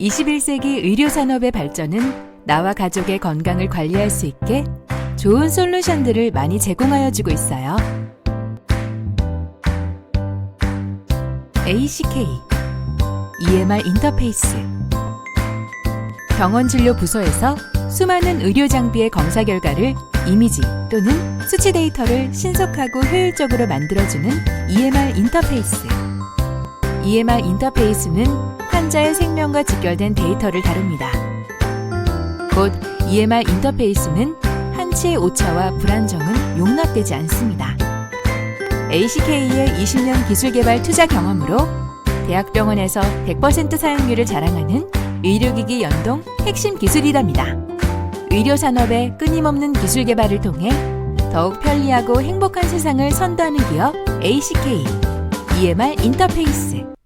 21세기 의료 산업의 발전은 나와 가족의 건강을 관리할 수 있게 좋은 솔루션들을 많이 제공하여 주고 있어요. ACK EMR 인터페이스 병원 진료 부서에서 수많은 의료 장비의 검사 결과를 이미지 또는 수치 데이터를 신속하고 효율적으로 만들어주는 EMR 인터페이스. EMR 인터페이스는 환자의 생명과 직결된 데이터를 다룹니다. 곧 EMR 인터페이스는 한치의 오차와 불안정은 용납되지 않습니다. ACK의 20년 기술 개발 투자 경험으로 대학병원에서 100% 사용률을 자랑하는 의료기기 연동 핵심 기술이랍니다. 의료 산업의 끊임없는 기술 개발을 통해 더욱 편리하고 행복한 세상을 선도하는 기업 ACK EMR 인터페이스